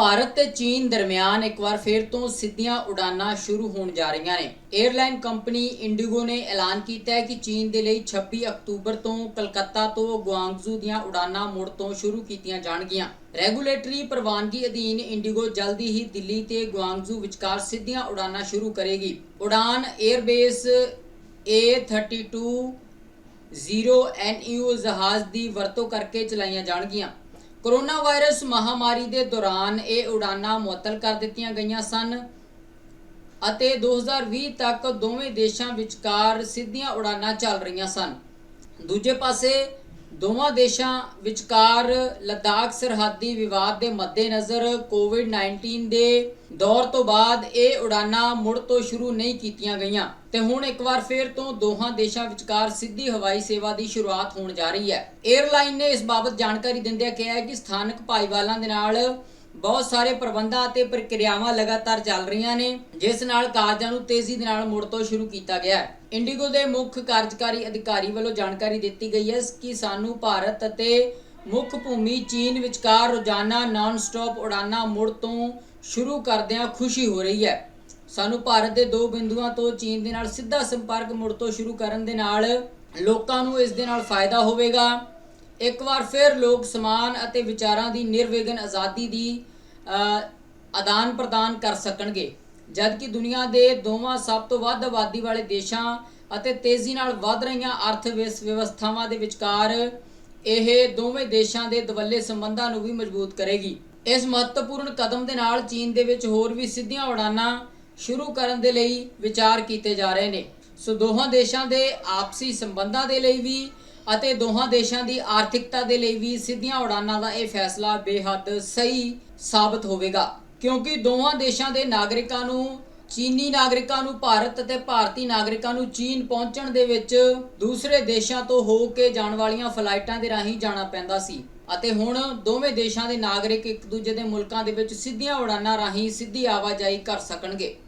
ਭਾਰਤ ਤੇ ਚੀਨ ਦਰਮਿਆਨ ਇੱਕ ਵਾਰ ਫਿਰ ਤੋਂ ਸਿੱਧੀਆਂ ਉਡਾਨਾਂ ਸ਼ੁਰੂ ਹੋਣ ਜਾ ਰਹੀਆਂ ਨੇ। 에ਅਰਲਾਈਨ ਕੰਪਨੀ ਇੰਡੀਗੋ ਨੇ ਐਲਾਨ ਕੀਤਾ ਹੈ ਕਿ ਚੀਨ ਦੇ ਲਈ 26 ਅਕਤੂਬਰ ਤੋਂ ਕਲਕੱਤਾ ਤੋਂ ਗੁਆਂਗਜ਼ੂ ਦੀਆਂ ਉਡਾਨਾਂ ਮੁੜ ਤੋਂ ਸ਼ੁਰੂ ਕੀਤੀਆਂ ਜਾਣਗੀਆਂ। ਰੈਗੂਲੇਟਰੀ ਪ੍ਰਵਾਨਗੀ ਅਧੀਨ ਇੰਡੀਗੋ ਜਲਦੀ ਹੀ ਦਿੱਲੀ ਤੇ ਗੁਆਂਗਜ਼ੂ ਵਿਚਕਾਰ ਸਿੱਧੀਆਂ ਉਡਾਨਾਂ ਸ਼ੁਰੂ ਕਰੇਗੀ। ਉਡਾਨ 에ਅਰਬੇਸ A32 ਜ਼ੀਰੋ NEO ਜਹਾਜ਼ ਦੀ ਵਰਤੋਂ ਕਰਕੇ ਚਲਾਈਆਂ ਜਾਣਗੀਆਂ। ਕੋਰੋਨਾ ਵਾਇਰਸ ਮਹਾਮਾਰੀ ਦੇ ਦੌਰਾਨ ਇਹ ਉਡਾਨਾਂ ਮੁਅੱਤਲ ਕਰ ਦਿੱਤੀਆਂ ਗਈਆਂ ਸਨ ਅਤੇ 2020 ਤੱਕ ਦੋਵੇਂ ਦੇਸ਼ਾਂ ਵਿਚਕਾਰ ਸਿੱਧੀਆਂ ਉਡਾਨਾਂ ਚੱਲ ਰਹੀਆਂ ਸਨ। ਦੂਜੇ ਪਾਸੇ ਦੋਵਾਂ ਦੇਸ਼ਾਂ ਵਿਚਕਾਰ ਲਦਾਖ ਸਰਹੱਦੀ ਵਿਵਾਦ ਦੇ ਮੱਦੇਨਜ਼ਰ ਕੋਵਿਡ-19 ਦੇ ਦੌਰ ਤੋਂ ਬਾਅਦ ਇਹ ਉਡਾਨਾਂ ਮੁੜ ਤੋਂ ਸ਼ੁਰੂ ਨਹੀਂ ਕੀਤੀਆਂ ਗਈਆਂ। ਤੇ ਹੁਣ ਇੱਕ ਵਾਰ ਫੇਰ ਤੋਂ ਦੋਹਾਂ ਦੇਸ਼ਾਂ ਵਿਚਕਾਰ ਸਿੱਧੀ ਹਵਾਈ ਸੇਵਾ ਦੀ ਸ਼ੁਰੂਆਤ ਹੋਣ ਜਾ ਰਹੀ ਹੈ। 에ਅਰਲਾਈਨ ਨੇ ਇਸ ਬਾਬਤ ਜਾਣਕਾਰੀ ਦਿੰਦਿਆਂ ਕਿਹਾ ਹੈ ਕਿ ਸਥਾਨਕ ਭਾਈਵਾਲਾਂ ਦੇ ਨਾਲ ਬਹੁਤ ਸਾਰੇ ਪ੍ਰਬੰਧਾਂ ਅਤੇ ਪ੍ਰਕਿਰਿਆਵਾਂ ਲਗਾਤਾਰ ਚੱਲ ਰਹੀਆਂ ਨੇ, ਜਿਸ ਨਾਲ ਕਾਰਜਾਂ ਨੂੰ ਤੇਜ਼ੀ ਦੇ ਨਾਲ ਮੁੜ ਤੋਂ ਸ਼ੁਰੂ ਕੀਤਾ ਗਿਆ ਹੈ। ਇੰਡੀਗੋ ਦੇ ਮੁੱਖ ਕਾਰਜਕਾਰੀ ਅਧਿਕਾਰੀ ਵੱਲੋਂ ਜਾਣਕਾਰੀ ਦਿੱਤੀ ਗਈ ਹੈ ਕਿ ਸਾਨੂੰ ਭਾਰਤ ਅਤੇ ਮੁੱਖ ਭੂਮੀ ਚੀਨ ਵਿਚਕਾਰ ਰੋਜ਼ਾਨਾ ਨਾਨ ਸਟਾਪ ਉਡਾਨਾਂ ਮੁੜ ਤੋਂ ਸ਼ੁਰੂ ਕਰਦਿਆਂ ਖੁਸ਼ੀ ਹੋ ਰਹੀ ਹੈ। ਸਾਨੂੰ ਭਾਰਤ ਦੇ ਦੋ ਬਿੰਦੂਆਂ ਤੋਂ ਚੀਨ ਦੇ ਨਾਲ ਸਿੱਧਾ ਸੰਪਰਕ ਮੁੜ ਤੋਂ ਸ਼ੁਰੂ ਕਰਨ ਦੇ ਨਾਲ ਲੋਕਾਂ ਨੂੰ ਇਸ ਦੇ ਨਾਲ ਫਾਇਦਾ ਹੋਵੇਗਾ। ਇੱਕ ਵਾਰ ਫਿਰ ਲੋਕ ਸਮਾਨ ਅਤੇ ਵਿਚਾਰਾਂ ਦੀ ਨਿਰਵਿਘਨ ਆਜ਼ਾਦੀ ਦੀ ਆਦਾਨ ਪ੍ਰਦਾਨ ਕਰ ਸਕਣਗੇ। ਜਦਕਿ ਦੁਨੀਆ ਦੇ ਦੋਵਾਂ ਸਭ ਤੋਂ ਵੱਧ ਆਬਾਦੀ ਵਾਲੇ ਦੇਸ਼ਾਂ ਅਤੇ ਤੇਜ਼ੀ ਨਾਲ ਵੱਧ ਰਹੀਆਂ ਅਰਥ ਵਿਵਸ- ਵਿਵਸਥਾਵਾਂ ਦੇ ਵਿਚਕਾਰ ਇਹ ਦੋਵੇਂ ਦੇਸ਼ਾਂ ਦੇ ਦਵੱਲੇ ਸੰਬੰਧਾਂ ਨੂੰ ਵੀ ਮਜ਼ਬੂਤ ਕਰੇਗੀ। ਇਸ ਮਹੱਤਵਪੂਰਨ ਕਦਮ ਦੇ ਨਾਲ ਚੀਨ ਦੇ ਵਿੱਚ ਹੋਰ ਵੀ ਸਿੱਧੀਆਂ ਉਡਾਨਾਂ ਸ਼ੁਰੂ ਕਰਨ ਦੇ ਲਈ ਵਿਚਾਰ ਕੀਤੇ ਜਾ ਰਹੇ ਨੇ। ਸੋ ਦੋਹਾਂ ਦੇਸ਼ਾਂ ਦੇ ਆਪਸੀ ਸੰਬੰਧਾਂ ਦੇ ਲਈ ਵੀ ਅਤੇ ਦੋਹਾਂ ਦੇਸ਼ਾਂ ਦੀ ਆਰਥਿਕਤਾ ਦੇ ਲਈ ਵੀ ਸਿੱਧੀਆਂ ਉਡਾਨਾਂ ਦਾ ਇਹ ਫੈਸਲਾ ਬੇਹੱਦ ਸਹੀ ਸਾਬਤ ਹੋਵੇਗਾ। ਕਿਉਂਕਿ ਦੋਹਾਂ ਦੇਸ਼ਾਂ ਦੇ ਨਾਗਰਿਕਾਂ ਨੂੰ, ਚੀਨੀ ਨਾਗਰਿਕਾਂ ਨੂੰ ਭਾਰਤ ਅਤੇ ਭਾਰਤੀ ਨਾਗਰਿਕਾਂ ਨੂੰ ਚੀਨ ਪਹੁੰਚਣ ਦੇ ਵਿੱਚ ਦੂਸਰੇ ਦੇਸ਼ਾਂ ਤੋਂ ਹੋ ਕੇ ਜਾਣ ਵਾਲੀਆਂ ਫਲਾਈਟਾਂ ਦੇ ਰਾਹੀਂ ਜਾਣਾ ਪੈਂਦਾ ਸੀ। ਅਤੇ ਹੁਣ ਦੋਵੇਂ ਦੇਸ਼ਾਂ ਦੇ ਨਾਗਰਿਕ ਇੱਕ ਦੂਜੇ ਦੇ ਮੁਲਕਾਂ ਦੇ ਵਿੱਚ ਸਿੱਧੀਆਂ ਉਡਾਨਾਂ ਰਾਹੀਂ ਸਿੱਧੀ ਆਵਾਜਾਈ ਕਰ ਸਕਣਗੇ।